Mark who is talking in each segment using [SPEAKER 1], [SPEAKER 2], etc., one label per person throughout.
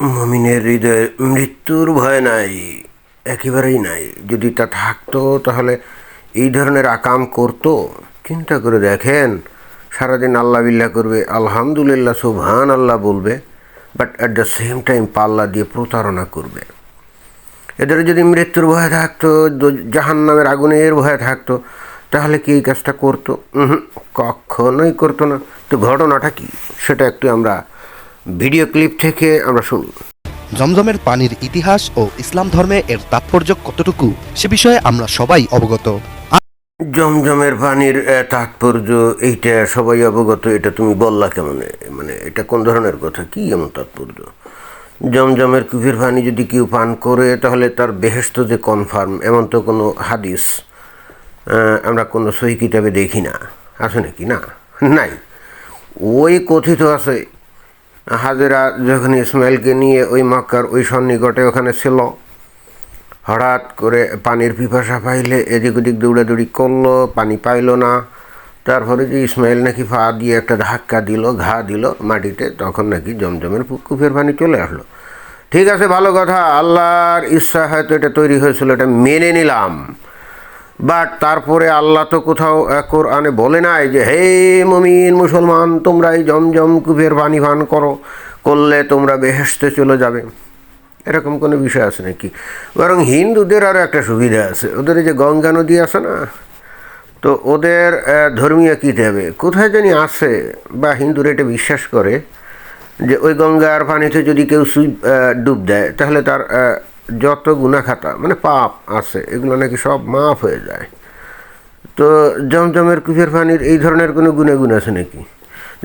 [SPEAKER 1] মমিনের হৃদয়ে মৃত্যুর ভয় নাই, একেবারেই নাই। যদি তা থাকতো, তাহলে এই ধরনের আকাম করতো। চিন্তা করে দেখেন, সারাদিন আল্লাহ বিল্লাহ করবে, আলহামদুলিল্লাহ সুবহান আল্লাহ বলবে but at the same time পাল্লা দিয়ে প্রতারণা করবে। এদের যদি মৃত্যুর ভয় থাকতো জাহান নামের আগুনের ভয় থাকতো, তাহলে কি এই কাজটা করতো? কখনোই করতো না। তো ঘটনাটা কি? সেটা একটু আমরা ভিডিও ক্লিপ থেকে আমরা শুনি
[SPEAKER 2] জমজমের পানির ইতিহাস ও ইসলাম ধর্মে এর তাৎপর্য কতটুকু সে বিষয়ে আমরা সবাই অবগত।
[SPEAKER 1] জমজমের পানির তাৎপর্য এইটা সবাই অবগত এটা তুমি বললা কেমন? মানে এটা কোন ধরনের কথা? কি এমন তাৎপর্য? জমজমের কুফির পানি যদি কেউ পান করে তাহলে তার বেহেস্ত যে কনফার্ম এমন তো কোনো হাদিস আমরা কোনো সহি কিতাবে দেখি না। আছে নাকি? না? নাই। ওই কথিত আছে হাজেরা যখন ইসমাইলকে নিয়ে ওই মক্কার ওই সন্নিকটে ওখানে ছিল, হঠাৎ করে পানির পিপাসা পাইলে এদিক ওদিক দৌড়াদৌড়ি করল, পানি পাইলো না। তারপরে যে ইসমাইল নাকি ফা দিয়ে একটা ধাক্কা দিল, ঘা দিল মাটিতে, তখন নাকি জমজমের কুফের পানি চলে আসলো। ঠিক আছে, ভালো কথা, আল্লাহর ইচ্ছা হয়তো এটা তৈরি হয়েছিল, এটা মেনে নিলাম। বাট তারপরে আল্লাহ তো কোথাও কোরআনে বলে নাই যে, হে মমিন মুসলমান, তোমরা এই জমজম কুফের পানি পান করো, করলে তোমরা বেহেস্তে চলে যাবে। এরকম কোনো বিষয় আছে নাকি? বরং হিন্দুদের আরও একটা সুবিধা আছে। ওদের যে গঙ্গা নদী আছে না, তো ওদের ধর্মীয় কী দেবে? কোথায় জানি আছে, বা হিন্দুরা এটা বিশ্বাস করে যে, ওই গঙ্গার পানিতে যদি কেউ সুই ডুব দেয়, তাহলে তার যত গুণাখাতা মানে পাপ আছে, এগুলো নাকি সব মাফ হয়ে যায়। তো জমজমের কুফের পানির এই ধরনের কোনো গুণাগুণ আছে নাকি?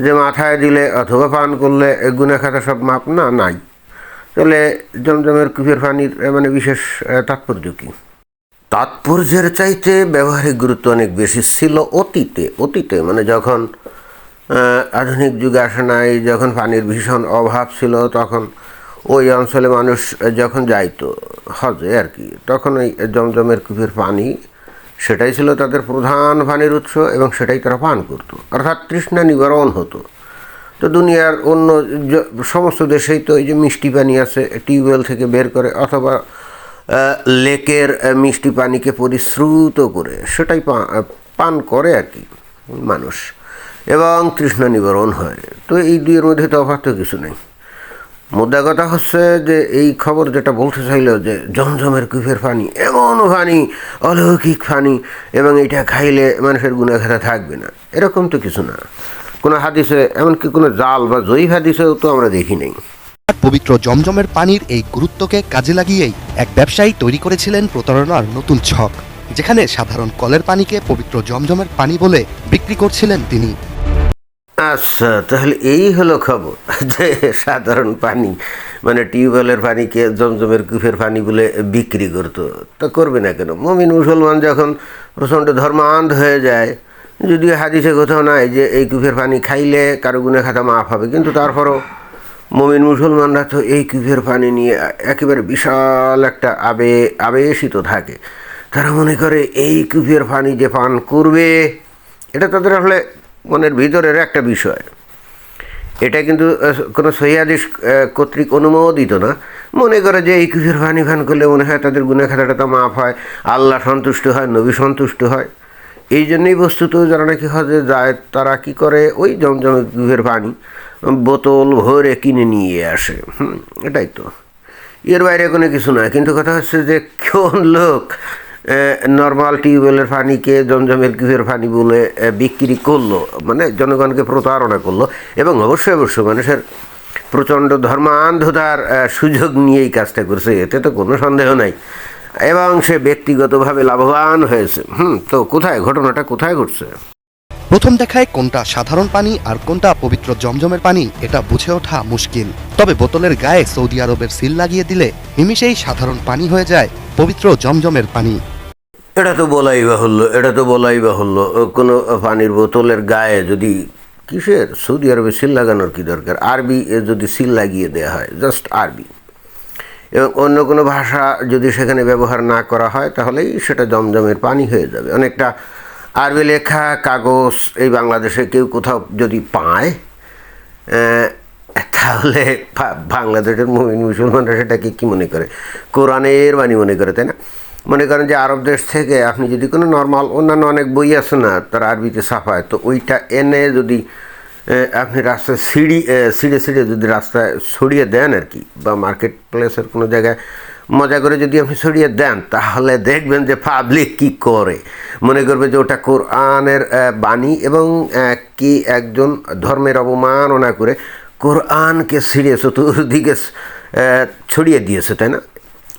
[SPEAKER 1] যে মাথায় দিলে অথবা পান করলে গুণা খাতা সব মাপ না, নাই। তাহলে জমজমের কুফের পানির মানে বিশেষ তাৎপর্য কী? তাৎপর্যের চাইতে ব্যবহারিক গুরুত্ব অনেক বেশি ছিল অতীতে। অতীতে মানে যখন আধুনিক যুগে আসে নাই, যখন পানির ভীষণ অভাব ছিল, তখন ওই অঞ্চলে মানুষ যখন যাইতো হজে আর কি, তখন ওই জমজমের কূপের পানি, সেটাই ছিল তাদের প্রধান পানির উৎস এবং সেটাই তারা পান করতো। অর্থাৎ তৃষ্ণা নিবারণ হতো। তো দুনিয়ার অন্য সমস্ত দেশেই তো এই যে মিষ্টি পানি আছে, টিউবওয়েল থেকে বের করে অথবা লেকের মিষ্টি পানিকে পরিশ্রুত করে সেটাই পান করে আর কি মানুষ। এবং তৃষ্ণা নিবারণ হয়। তো এই দুইয়ের মধ্যে তফাৎ তো কিছু নেই। মুদ্রা কথা হচ্ছে যে এই খবর যেটা বলতে চাইল যে জমজমের কুফের পানি এমন পানি অলৌকিক পানি এবং এটা খাইলে মানুষের গুণাঘাতা থাকবে না। এরকম তো কিছু না। কোনো হাদিসে, এমনকি কোনো জাল বা জৈব হাদিসেও তো আমরা দেখি নেই।
[SPEAKER 2] পবিত্র জমজমের পানির এই গুরুত্বকে কাজে লাগিয়েই এক ব্যবসায়ী তৈরি করেছিলেন প্রতারণার নতুন ছক, যেখানে সাধারণ কলের পানিকে পবিত্র জমজমের পানি বলে বিক্রি করছিলেন তিনি।
[SPEAKER 1] আচ্ছা তাহলে এই হলো খবর যে সাধারণ পানি মানে টিউবওয়েলের পানিকে জমজমের কুফের পানি বলে বিক্রি করতো। তা করবে না কেন? মমিন মুসলমান যখন প্রচণ্ড ধর্মান্ধ হয়ে যায়, যদিও হাদিসে কোথাও নাই যে এই কুফের পানি খাইলে কারও গুণে খাতা মাফ হবে, কিন্তু তারপরও মমিন মুসলমানরা তো এই কুফের পানি নিয়ে একেবারে বিশাল একটা আবে, আবেশিত থাকে। তারা মনে করে এই কুফের পানি যে পান করবে, এটা তাদের আসলে মনের ভিতরের একটা বিষয়। এটা কিন্তু কোনো সহিয়াদিস কর্তৃক অনুমোদিত না। মনে করে যে এই কুফের পানি ভান করলে মনে হয় তাদের গুণে খাতাটা তো মাফ হয়, আল্লাহ সন্তুষ্ট হয়, নবী সন্তুষ্ট হয়। এই জন্যই বস্তুত যারা নাকি হজে যায়, তারা কি করে? ওই জমজমে কুফের পানি বোতল ভরে কিনে নিয়ে আসে। এটাই তো। এর বাইরে কোনো কিছু না কিন্তু কথা হচ্ছে যে কোন লোক নর্মাল টিউবওয়েলের পানিকে জমজমের কুফের পানি বলে বিক্রি করল মানে জনগণকে প্রতারণা করল, এবং অবশ্যই অবশ্যই মানুষের প্রচণ্ড ধর্মান্ধতার সুযোগ নিয়েই কাজটা করছে, এতে তো কোনো সন্দেহ নাই। এবং সে ব্যক্তিগতভাবে লাভবান হয়েছে। হুম, তো কোথায়, ঘটনাটা কোথায় ঘটছে?
[SPEAKER 2] প্রথম দেখায় কোনটা সাধারণ পানি আর কোনটা পবিত্র জমজমের পানি, এটা বুঝে ওঠা মুশকিল। তবে বোতলের গায়ে সৌদি আরবের সিল লাগিয়ে দিলে নিমিষেই সাধারণ পানি হয়ে যায় পবিত্র জমজমের পানি।
[SPEAKER 1] এটা তো বলাই বাহুল্য এটা তো বলাই বাহুল্য কোনো পানির বোতলের গায়ে যদি কিসের? সৌদি আরবে সিল লাগানোর কি দরকার? আরবি যদি সিল লাগিয়ে দেওয়া হয়, জাস্ট আরবি। এবং অন্য কোনো ভাষা যদি সেখানে ব্যবহার না করা হয়, তাহলেই সেটা জমজমের পানি হয়ে যাবে। অনেকটা আরবি লেখা, কাগজ, এই বাংলাদেশে কেউ কোথাও যদি পায় তাহলে বাংলাদেশের মুসলমানরা সেটাকে কী মনে করে? কোরআনের বাণী মনে করে, তাই না? মনে করেন যে আরব দেশ থেকে আপনি যদি কোনো নর্মাল অন্যান্য অনেক বই আছে না, তার আরবিতে ছাপায়, তো ওইটা এনে যদি আপনি রাস্তায় সিঁড়ি সিঁড়ে সিঁড়ে যদি রাস্তায় ছড়িয়ে দেন আর কি, বা মার্কেট প্লেসের কোনো জায়গায় মজা করে যদি আপনি ছড়িয়ে দেন, তাহলে দেখবেন যে পাবলিক কি করে। মনে করবে যে ওটা কোরআনের বাণী এবং কি একজন ধর্মের অবমাননা করে কোরআনকে ছিঁড়ে চতুর্দিকে ছড়িয়ে দিয়েছে, তাই না?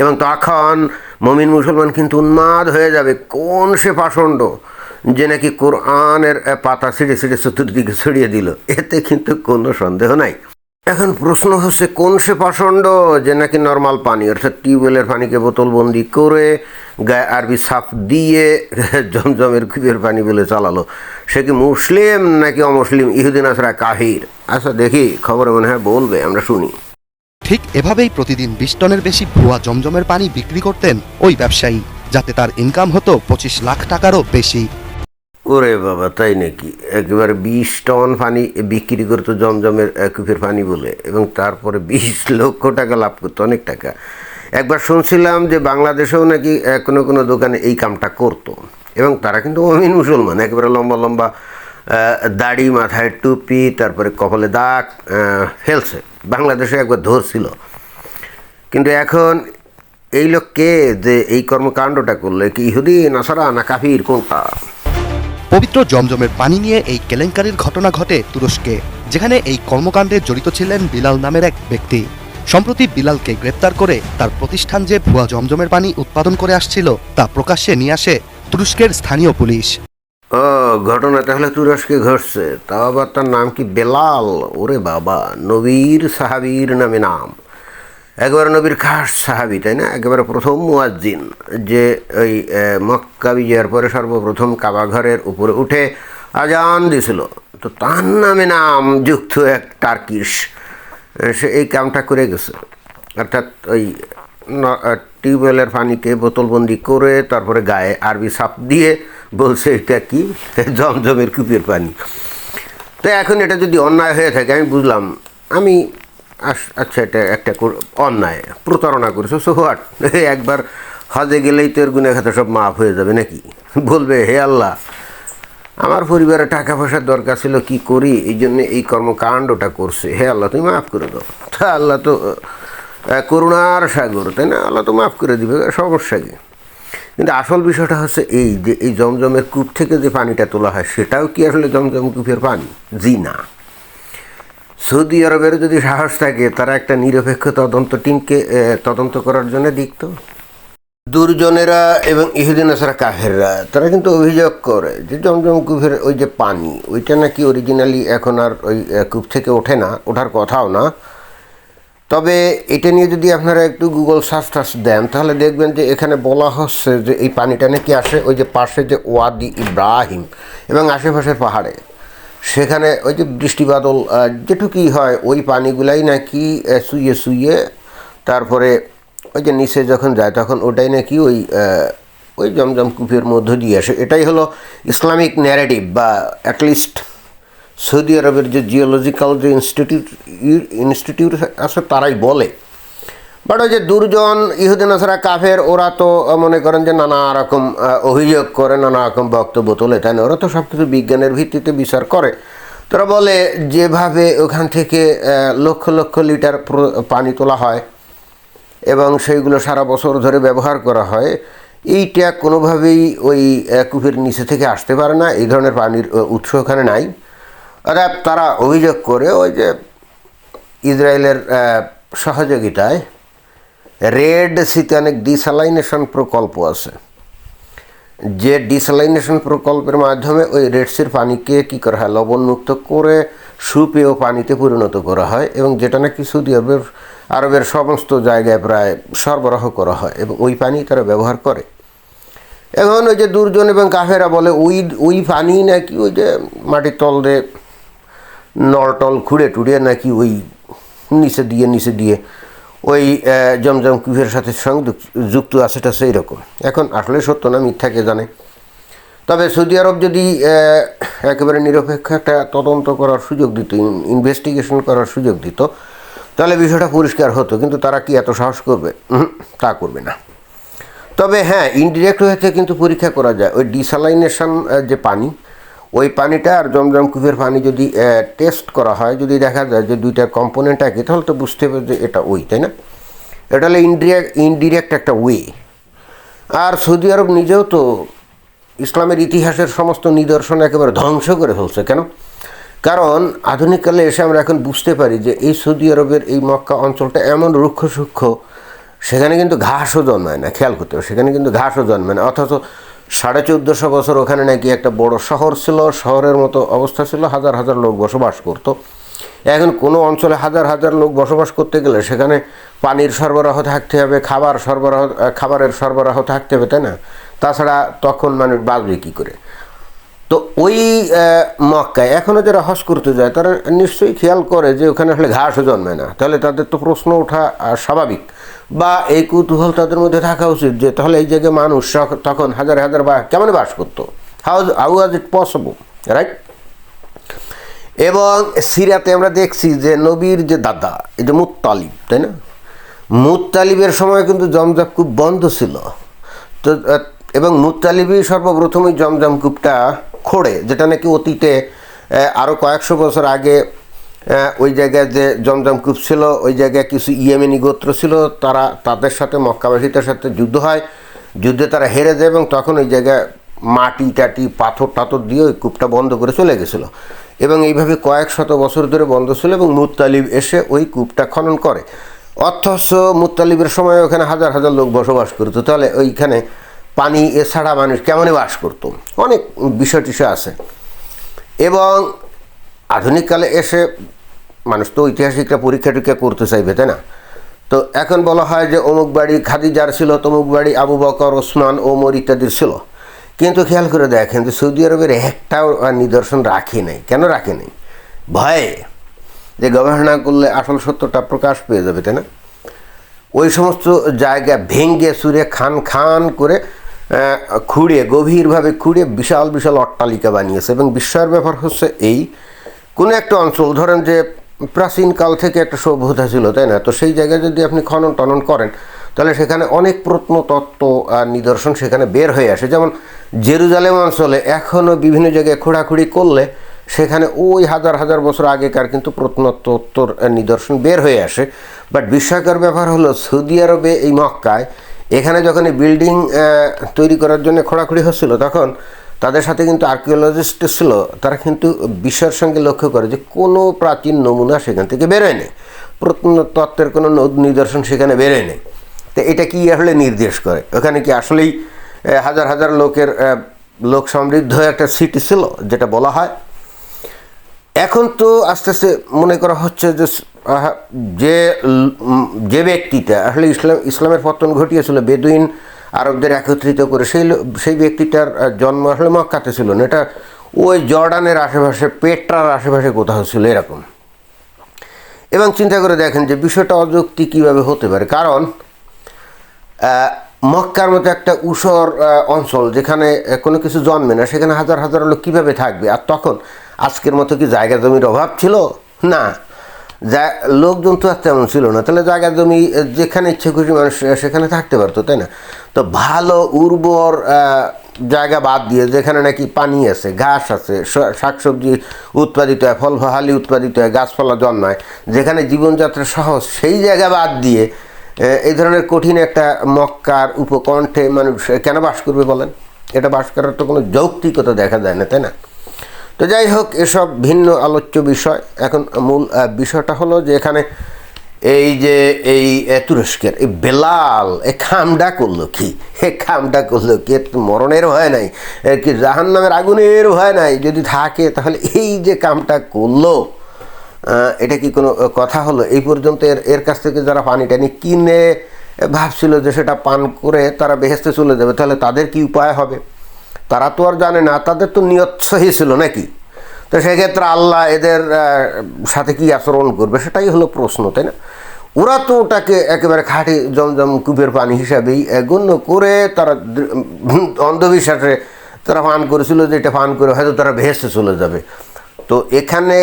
[SPEAKER 1] এবং তখন মমিন মুসলমান কিন্তু উন্মাদ হয়ে যাবে। কোন সে পাষণ্ড যে নাকি কোরআনের পাতা ছিঁড়ে ছিঁড়ে চতুর্দিকে ছড়িয়ে দিল? এতে কিন্তু কোনো সন্দেহ নাই। এখন প্রশ্ন হচ্ছে, কোন সে পাষণ্ড যে নাকি নর্মাল পানি, অর্থাৎ টিউবওয়েলের পানিকে বোতলবন্দি করে গায়ে আরবি সাফ দিয়ে জমজমের কুপের পানি বলে চালালো? সে কি মুসলিম নাকি অমুসলিম? ইহুদিন আসরা কাহির? আচ্ছা দেখি, খবরে মনে হয় বলবে, আমরা শুনি।
[SPEAKER 2] ঠিক এভাবেই প্রতিদিন বিশ টনের বেশি ভুয়া জমজমের পানি বিক্রি করতেন ওই ব্যবসায়ী, যাতে তার ইনকাম হতো পঁচিশ লাখ টাকারও বেশি।
[SPEAKER 1] ওরে বাবা, তাই নাকি? একেবারে বিশ টন পানি বিক্রি করতো জমজমের কূপের পানি বলে, এবং তারপরে বিশ লক্ষ টাকা লাভ করতো, অনেক টাকা। একবার শুনছিলাম যে বাংলাদেশেও নাকি কোনো কোনো দোকানে এই কামটা করতো, এবং তারা কিন্তু অমিন মুসলমান, একেবারে লম্বা লম্বা দাড়ি, মাথায় টুপি, তারপরে কপালে দাগ ফেলছে। বাংলাদেশে একবার ধরছিল। কিন্তু এখন এই লোক কে যে এই কর্মকাণ্ডটা করলে, কি ইহুদি নাসারা না কাফির, কোনটা?
[SPEAKER 2] পবিত্র জমজমের পানি নিয়ে এই কেলেঙ্কারির ঘটনা ঘটে তুরস্কে, যেখানে এই কর্মকাণ্ডে জড়িত ছিলেন বিলাল নামের এক ব্যক্তি। সম্প্রতি বিলালকে গ্রেপ্তার করে তার প্রতিষ্ঠান যে ভুয়া জমজমের পানি উৎপাদন করে আসছিল, তা প্রকাশ্যে নিয়ে আসে তুরস্কের স্থানীয় পুলিশ।
[SPEAKER 1] ও, ঘটনা তাহলে তুরস্কে ঘটছে। তাও আবার তার নাম কি? বেলাল? ওরে বাবা, নবীর সাহাবীর নামে নাম। একবারে নবীর খাস সাহাবি, তাই না? একেবারে প্রথম মুয়াজ্জিন, যে ওই মক্কা বিজয়ের পরে সর্বপ্রথম কাবা ঘরের উপরে উঠে আজান দিছিল তো তার নামে নাম যুক্ত এক টার্কিশ সে এই কামটা করে গেছে। অর্থাৎ ওই টিউবওয়েলের পানিকে বোতলবন্দি করে তারপরে গায়ে আরবি সাপ দিয়ে বলছে, এটা কি? জমজমের কূপের পানি। তো এখন এটা যদি অন্যায় হয়ে থাকে, আমি বুঝলাম, আমি আচ্ছা এটা একটা অন্যায়, প্রতারণা করেছ সো হোয়াট একবার হজে গেলেই তো এর গুণে খাতে সব মাফ হয়ে যাবে নাকি? বলবে, হে আল্লাহ, আমার পরিবারে টাকা পয়সার দরকার ছিল, কি করি? এই জন্য এই কর্মকাণ্ডটা করছে। হে আল্লাহ, তুমি মাফ করে দাও। তা আল্লাহ তো করুণার সাগর, তাই না? আল্লাহ তো মাফ করে দিবে, সমস্যা কি? কিন্তু আসল বিষয়টা হচ্ছে এই যে এই জমজমের কূপ থেকে যে পানিটা তোলা হয়, সেটাও কি আসলে জমজম কূপের পানি? জি না। সৌদি আরবের যদি সাহস থাকে, তারা একটা নিরপেক্ষ তদন্ত টিমকে তদন্ত করার জন্য দিকত দুর্জনেরা এবং ইহুদিন আসারা কাফেররা, তারা কিন্তু অভিযোগ করে যে জমজম কূপের ওই যে পানি, ওইটা নাকি অরিজিনালি এখন আর ওই কূপ থেকে ওঠে না, ওঠার কথাও না। তবে এটা নিয়ে যদি আপনারা একটু গুগল সার্চ টার্চ দেন তাহলে দেখবেন যে এখানে বলা হচ্ছে যে এই পানিটা নাকি আসে ওই যে পাশে যে ওয়াদি ইব্রাহিম এবং আশেপাশের পাহাড়ে। সেখানে ওই যে বৃষ্টি বাদল আহ, যেটুকুই হয় ওই পানিগুলাই নাকি শুয়ে শুইয়ে তারপরে ওই যে নিচে যখন যায় তখন ওটাই নাকি ওই ওই জমজম কূপের মধ্য দিয়ে আসে। এটাই হলো ইসলামিক ন্যারেটিভ বা অ্যাটলিস্ট সৌদি আরবের যে জিওলজিক্যাল যে ইনস্টিটিউট ইনস্টিটিউট আছে তারাই বলে। বাট ওই যে দুর্জন ইহুদিন আসারা কাফের, ওরা তো মনে করেন যে নানা রকম অভিযোগ করে, নানা রকম বক্তব্য তোলে, তাই না? ওরা তো সব কিছু বিজ্ঞানের ভিত্তিতে বিচার করে। তারা বলে যেভাবে ওখান থেকে লক্ষ লক্ষ লিটার পানি তোলা হয় এবং সেইগুলো সারা বছর ধরে ব্যবহার করা হয়, এইটা কোনোভাবেই ওই কূপের নিচে থেকে আসতে পারে না। এই ধরনের পানির উৎস ওখানে নাই। অর্থাৎ তারা অভিযোগ করে ওই যে ইসরায়েলের সহযোগিতায় রেড সিতে অনেক ডিসালাইনেশন প্রকল্প আছে। যে ডিসালাইনেশন প্রকল্পের মাধ্যমে ওই রেড সির পানিকে কী করা হয়? লবণমুক্ত করে সুপেয় পানিতে পরিণত করা হয় এবং যেটা নাকি সৌদি আরবের আরবের সমস্ত জায়গায় প্রায় সরবরাহ করা হয় এবং ওই পানি তারা ব্যবহার করে। এখন ওই যে দুর্জন এবং কাফেরা বলে, ওই ওই পানি নাকি ওই যে মাটির তল দিয়ে নল টল খুঁড়ে টুড়ে নাকি ওই নিচে দিয়ে নিচে দিয়ে ওই জমজম কুফের সাথে সংযুক্ত যুক্ত আছে এটা সেই রকম। এখন আসলে সত্য না মিথ্যাকে জানে? তবে সৌদি আরব যদি একেবারে নিরপেক্ষ একটা তদন্ত করার সুযোগ দিত ইনভেস্টিগেশন করার সুযোগ দিত, তাহলে বিষয়টা পরিষ্কার হতো, কিন্তু তারা কি এত সাহস করবে? তা করবে না। তবে হ্যাঁ ইনডিরেক্ট হয়েছে কিন্তু পরীক্ষা করা যায়। ওই ডিসালাইনেশন যে পানি ওই পানিটা আর জমজম কূপের পানি যদি টেস্ট করা হয়, যদি দেখা যায় যে দুইটার কম্পোনেন্ট একই, তাহলে তো বুঝতে হবে যে এটা ওই, তাই না? এটা হলো ইনডিরেক্ট ইনডিরেক্ট একটা ওয়ে আর সৌদি আরব নিজেও তো ইসলামের ইতিহাসের সমস্ত নিদর্শন একেবারে ধ্বংস করে ফেলছে, কেন? কারণ আধুনিককালে এসে আমরা এখন বুঝতে পারি যে এই সৌদি আরবের এই মক্কা অঞ্চলটা এমন রুক্ষ সূক্ষ্ম, সেখানে কিন্তু ঘাসও জন্মায় না, খেয়াল করতে হবে, সেখানে কিন্তু ঘাসও জন্মায় না, অথচ সাড়ে চোদ্দোশো বছর ওখানে নাকি একটা বড় শহর ছিল, শহরের মতো অবস্থা ছিল, হাজার হাজার লোক বসবাস করতো। এখন কোনো অঞ্চলে হাজার হাজার লোক বসবাস করতে গেলে সেখানে পানির সরবরাহ থাকতে হবে, খাবার সরবরাহ, খাবারের সরবরাহ থাকতে হবে, তাই না? তাছাড়া তখন মানুষ বাঁচবে কী করে? তো ওই মক্কায় এখনও যারা হজ করতে যায়, তারা নিশ্চয়ই খেয়াল করে যে ওখানে আসলে ঘাসও জন্মে না। তাহলে তাদের তো প্রশ্ন ওঠা স্বাভাবিক। বা এই কৌতূহল তাদের মধ্যে থাকা উচিত যে, তাহলে এই জায়গায় মানুষ তখন হাজার হাজার বা কেমন বাস করতো? How how was it possible right এবং সিরাতে আমরা দেখছি যে, নবীর যে দাদা, এই যে মুত্তালিব, তাই না? মুত্তালিবের সময় কিন্তু জমজম কূপ বন্ধ ছিল। তো এবং সর্বপ্রথম ওই জমজম কূপটা খোড়ে, যেটা নাকি অতীতে আরও কয়েকশো বছর আগে ওই জায়গায় যে জমজম কূপ ছিল, ওই জায়গায় কিছু ইয়েমেনি গোত্র ছিল, তারা তাদের সাথে মক্কাবাসীদের সাথে যুদ্ধ হয়। যুদ্ধে তারা হেরে যায় এবং তখন ওই জায়গায় মাটি টাটি, পাথর টাথর দিয়ে ওই কূপটা বন্ধ করে চলে গেছিল। এবং এইভাবে কয়েক শত বছর ধরে বন্ধ ছিল এবং মুত্তালিব এসে ওই কূপটা খনন করে। অথচ মুত্তালিবের সময় ওখানে হাজার হাজার লোক বসবাস করতো। তাহলে ওইখানে পানি এছাড়া মানুষ কেমনে বাস করতো? অনেক বিষয় টিষয় আছে। এবং আধুনিককালে এসে মানুষ তো ঐতিহাসিকরা পরীক্ষা টরীক্ষা করতে চাইবে, তাই না? তো এখন বলা হয় যে অমুক বাড়ি খাদিজার ছিল, তমুক বাড়ি আবু বকর, ওসমান, ওমর ইত্যাদির ছিল। কিন্তু খেয়াল করে দেখেন যে সৌদি আরবের একটাও নিদর্শন রাখে নাই। কেন রাখে নাই? ভয়ে যে গবেষণা করলে আসল সত্যটা প্রকাশ পেয়ে যাবে, তাই না? ওই সমস্ত জায়গা ভেঙ্গে সুরে খান খান করে খুঁড়িয়ে গভীরভাবে খুঁড়ে বিশাল বিশাল অট্টালিকা বানিয়েছে এবং বিস্ময়ের ব্যাপার হচ্ছে এই কোনো একটা অঞ্চল, ধরেন যে প্রাচীনকাল থেকে একটা সভ্যতা ছিল, তাই না? তো সেই জায়গায় যদি আপনি খনন টনন করেন, তাহলে সেখানে অনেক প্রত্নতত্ত্ব আর নিদর্শন সেখানে বের হয়ে আসে। যেমন জেরুজালেম অঞ্চলে এখনও বিভিন্ন জায়গায় খোঁড়াখুড়ি করলে সেখানে ওই হাজার হাজার বছর আগেকার কিন্তু প্রত্নতত্ত্বর নিদর্শন বের হয়ে আসে। বাট বিস্ময়কর ব্যাপার হলো সৌদি আরবে এই মক্কায় এখানে যখন এই বিল্ডিং তৈরি করার জন্য খোঁড়াখুড়ি হচ্ছিল, তখন তাদের সাথে কিন্তু আর্কিওলজিস্ট ছিল, তারা কিন্তু বিশ্বের সঙ্গে লক্ষ্য করে যে কোনো প্রাচীন নমুনা সেখান থেকে বেরোয় নেই প্রত্নতত্ত্বের কোনো নদ- নিদর্শন সেখানে বেরোয় নেই তো এটা কি আসলে নির্দেশ করে? ওখানে কি আসলেই হাজার হাজার লোকের লোক সমৃদ্ধ একটা সিটি ছিল, যেটা বলা হয়? এখন তো আস্তে আস্তে মনে করা হচ্ছে যে যে যে ব্যক্তিটা আসলে ইসলাম, ইসলামের পতন ঘটিয়েছিল, বেদুইন আরবদের একত্রিত করে সেই সেই ব্যক্তিটার জন্ম আসলে মক্কাতে ছিল না। এটা ওই জর্ডানের আশেপাশে, পেট্রার আশেপাশে কোথাও ছিল এরকম। এবং চিন্তা করে দেখেন যে বিষয়টা অযৌক্তিক কীভাবে হতে পারে। কারণ মক্কার মতো একটা উষর অঞ্চল যেখানে কোনো কিছু জন্মে না, সেখানে হাজার হাজার লোক কীভাবে থাকবে? আর তখন আজকের মতো কি জায়গা জমির অভাব ছিল? না। যা, লোকজন তো আর তেমন ছিল না। তাহলে জায়গা জমি যেখানে ইচ্ছে খুশি মানুষ সেখানে থাকতে পারতো, তাই না? তো ভালো, উর্বর জায়গা বাদ দিয়ে, যেখানে নাকি পানি আছে, ঘাস আছে শাকসবজি উৎপাদিত হয়, ফল ফহালি উৎপাদিত হয়, গাছপালা জন্মায়, যেখানে জীবনযাত্রা সহজ, সেই জায়গা বাদ দিয়ে এই ধরনের কঠিন একটা মক্কার উপকণ্ঠে মানুষ কেন বাস করবে বলেন? এটা বাস করার তো কোনো যৌক্তিকতা দেখা যায় না, তাই না? তো যাই হোক, এসব ভিন্ন আলোচ্য বিষয়। এখন মূল বিষয়টা হলো যে এখানে এই যে এই তুরস্কের, এই বেলাল, এ খামটা করল কি? এ খামটা করল কি? মরণের ভয় নাই এর কি জাহান নামের আগুনের ভয় নাই? যদি থাকে, তাহলে এই যে কামটা করল এটা কি কোনো কথা হলো? এই পর্যন্ত এর এর কাছ থেকে যারা পানি টানি কিনে ভাবছিল যে সেটা পান করে তারা বেহেস্তে চলে যাবে, তাহলে তাদের কি উপায় হবে? তারা তো আর জানে না, তাদের তো নিয়ত সহি ছিল নাকি? তো সেক্ষেত্রে আল্লাহ এদের সাথে কি আচরণ করবে সেটাই হলো প্রশ্ন, তাই না? ওরা তো ওটাকে একেবারে খাঁটি জমজম কূপের পানি হিসাবেই গণ্য করে তারা অন্ধবিশ্বাসে তারা পান করেছিল যে এটা পান করে হয়তো তারা ভেসে চলে যাবে। তো এখানে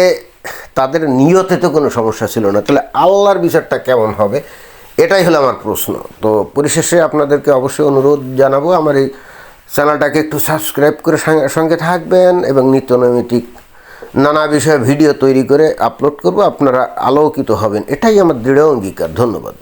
[SPEAKER 1] তাদের নিয়তে তো কোনো সমস্যা ছিল না, তাহলে আল্লাহর বিচারটা কেমন হবে? এটাই হলো আমার প্রশ্ন। তো পরিশেষে আপনাদেরকে অবশ্যই অনুরোধ জানাব, আমার এই চ্যানেলটাকে একটু সাবস্ক্রাইব করে সঙ্গে- থাকবেন এবং নিত্য নানা বিষয়ে ভিডিও তৈরি করে আপলোড করব, আপনারা আলোকিত হবেন। এটাই আমার দৃঢ় অঙ্গীকার। ধন্যবাদ।